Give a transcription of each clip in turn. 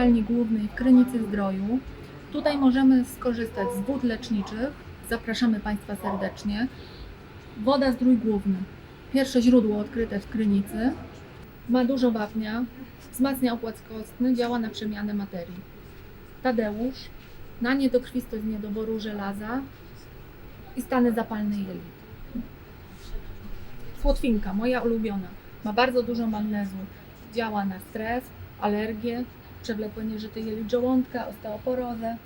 sypialni głównej w Krynicy Zdroju. Tutaj możemy skorzystać z wód leczniczych. Zapraszamy Państwa serdecznie. Woda Zdrój Główny. Pierwsze źródło odkryte w Krynicy. Ma dużo wapnia, wzmacnia układ kostny, działa na przemianę materii. Tadeusz na niedokrwistość niedoboru żelaza i stany zapalne jelit. Słotwinka, moja ulubiona. Ma bardzo dużo magnezu. Działa na stres, alergię, przewlekłe nieżyty jelit żołądka, osteoporozę.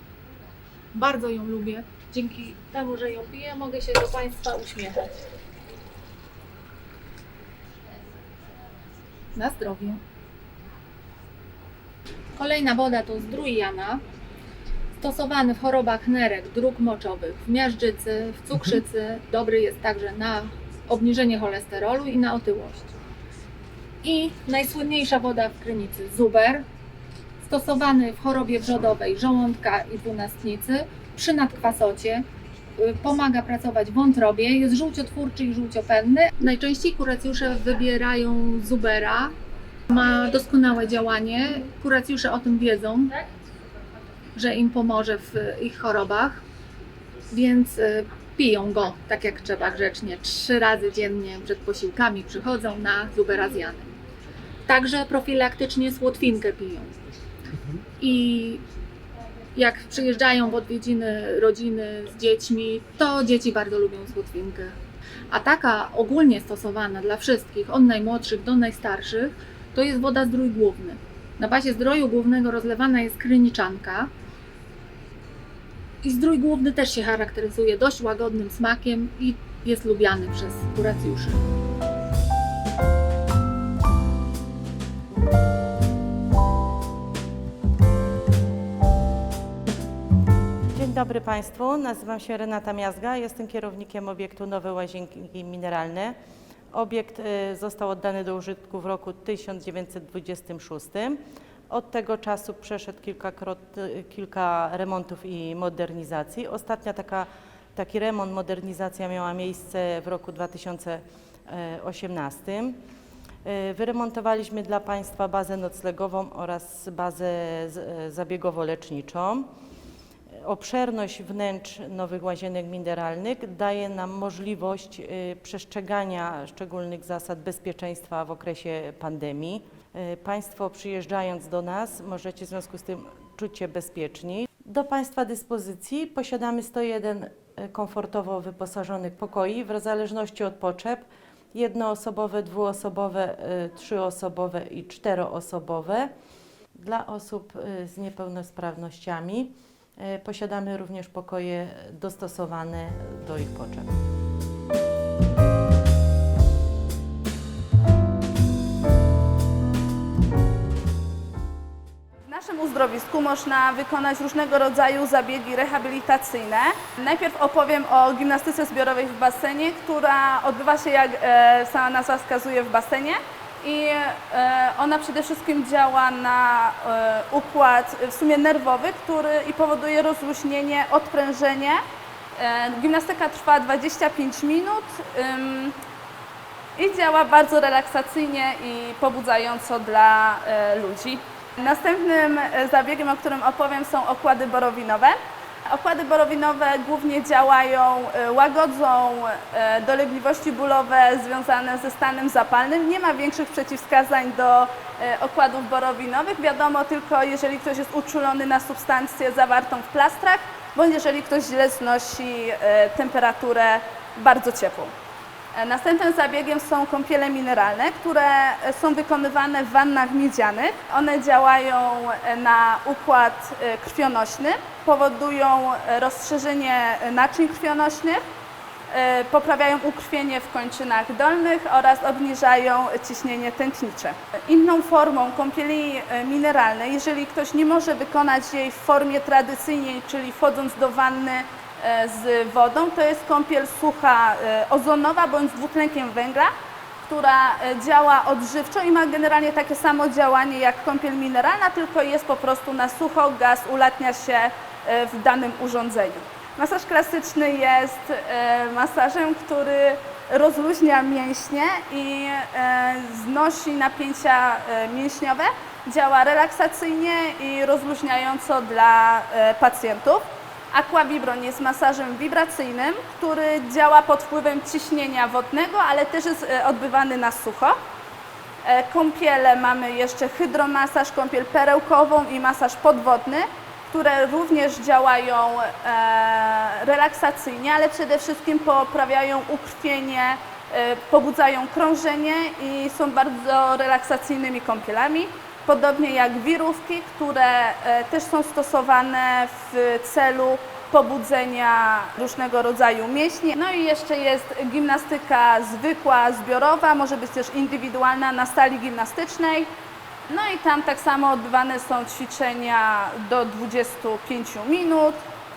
Bardzo ją lubię. Dzięki temu, że ją piję, mogę się do Państwa uśmiechać. Na zdrowie. Kolejna woda to zdrój Jana. Stosowany w chorobach nerek, dróg moczowych, w miażdżycy, w cukrzycy. Dobry jest także na obniżenie cholesterolu i na otyłość. I najsłynniejsza woda w Krynicy, Zuber, stosowany w chorobie wrzodowej żołądka i dwunastnicy, przy nadkwasocie, y, pomaga pracować wątrobie, jest żółciotwórczy i żółciopędny. Najczęściej kuracjusze wybierają Zubera, ma doskonałe działanie, kuracjusze o tym wiedzą, że im pomoże w ich chorobach, więc y, piją go tak jak trzeba grzecznie. Trzy razy dziennie przed posiłkami przychodzą na zuberazjany. Także profilaktycznie słotwinkę piją. I jak przyjeżdżają w odwiedziny rodziny z dziećmi, to dzieci bardzo lubią słotwinkę. A taka ogólnie stosowana dla wszystkich, od najmłodszych do najstarszych, to jest woda zdrój główny. Na bazie zdroju głównego rozlewana jest kryniczanka, i zdrój główny też się charakteryzuje dość łagodnym smakiem i jest lubiany przez kuracjuszy. Dobry Państwu, nazywam się Renata Miazga, jestem kierownikiem obiektu Nowe Łazienki Mineralne. Obiekt y, został oddany do użytku w roku 1926. Od tego czasu przeszedł kilkakrot, y, kilka remontów i modernizacji. Ostatnia taka, taki remont, modernizacja miała miejsce w roku 2018. Y, Wyremontowaliśmy dla Państwa bazę noclegową oraz bazę zabiegowo-leczniczą. Obszerność wnętrz nowych łazienek mineralnych daje nam możliwość y, przestrzegania szczególnych zasad bezpieczeństwa w okresie pandemii. Y, Państwo przyjeżdżając do nas możecie w związku z tym czuć się bezpieczni. Do Państwa dyspozycji posiadamy 101 y, komfortowo wyposażonych pokoi w zależności od potrzeb. Jednoosobowe, dwuosobowe, trzyosobowe i czteroosobowe. Dla osób z niepełnosprawnościami posiadamy również pokoje dostosowane do ich potrzeb. W naszym uzdrowisku można wykonać różnego rodzaju zabiegi rehabilitacyjne. Najpierw opowiem o gimnastyce zbiorowej w basenie, która odbywa się, jak e, sama nazwa wskazuje, w basenie. I e, ona przede wszystkim działa na e, układ w sumie nerwowy, który i powoduje rozluźnienie, odprężenie. E, gimnastyka trwa 25 minut. i działa bardzo relaksacyjnie i pobudzająco dla ludzi. Następnym zabiegiem, o którym opowiem, są okłady borowinowe. Okłady borowinowe głównie działają, e, łagodzą e, dolegliwości bólowe związane ze stanem zapalnym. Nie ma większych przeciwwskazań do e, okładów borowinowych. Wiadomo tylko, jeżeli ktoś jest uczulony na substancję zawartą w plastrach, bądź jeżeli ktoś źle znosi temperaturę bardzo ciepłą. E, Następnym zabiegiem są kąpiele mineralne, które e, są wykonywane w wannach miedzianych. One działają e, na układ krwionośny, powodują rozszerzenie naczyń krwionośnych, poprawiają ukrwienie w kończynach dolnych oraz obniżają ciśnienie tętnicze. Inną formą kąpieli mineralnej, jeżeli ktoś nie może wykonać jej w formie tradycyjnej, czyli wchodząc do wanny z wodą, to jest kąpiel sucha e, ozonowa bądź dwutlenkiem węgla, która e, działa odżywczo i ma generalnie takie samo działanie jak kąpiel mineralna, tylko jest po prostu na sucho, gaz ulatnia się e, w danym urządzeniu. Masaż klasyczny jest e, masażem, który rozluźnia mięśnie i e, znosi napięcia e, mięśniowe, działa relaksacyjnie i rozluźniająco dla e, pacjentów. Aquavibron jest masażem wibracyjnym, który działa pod wpływem ciśnienia wodnego, ale też jest e, odbywany na sucho. E, Kąpiele mamy jeszcze hydromasaż, kąpiel perełkową i masaż podwodny, które również działają e, relaksacyjnie, ale przede wszystkim poprawiają ukrwienie, pobudzają krążenie i są bardzo relaksacyjnymi kąpielami. Podobnie jak wirówki, które e, też są stosowane w celu pobudzenia różnego rodzaju mięśni. No i jeszcze jest gimnastyka zwykła, zbiorowa, może być też indywidualna na sali gimnastycznej. No i tam tak samo odbywane są ćwiczenia do 25 minut.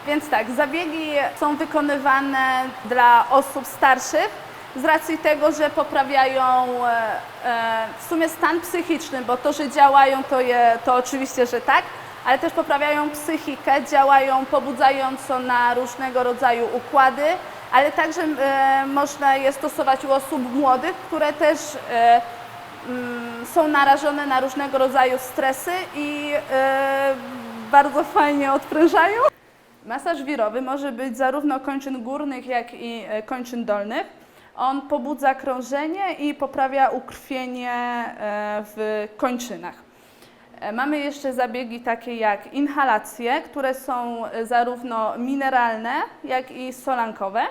Więc tak, zabiegi są wykonywane dla osób starszych z racji tego, że poprawiają e, e, w sumie stan psychiczny, bo to, że działają, to, je, to oczywiście, że tak, ale też poprawiają psychikę, działają pobudzająco na różnego rodzaju układy, ale także e, można je stosować u osób młodych, które też są narażone na różnego rodzaju stresy i bardzo fajnie odprężają. Masaż wirowy może być zarówno kończyn górnych, jak i kończyn dolnych. On pobudza krążenie i poprawia ukrwienie e, w kończynach. E, Mamy jeszcze zabiegi takie jak inhalacje, które są e, zarówno mineralne, jak i solankowe.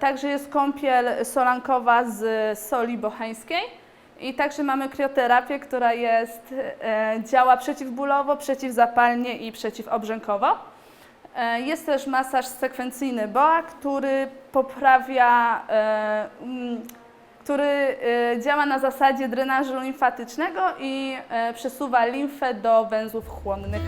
Także jest kąpiel solankowa z soli bocheńskiej. I także mamy krioterapię, która jest, działa przeciwbólowo, przeciwzapalnie i przeciwobrzękowo. E, Jest też masaż sekwencyjny BOA, który poprawia, e, mm, który e, działa na zasadzie drenażu limfatycznego i przesuwa limfę do węzłów chłonnych.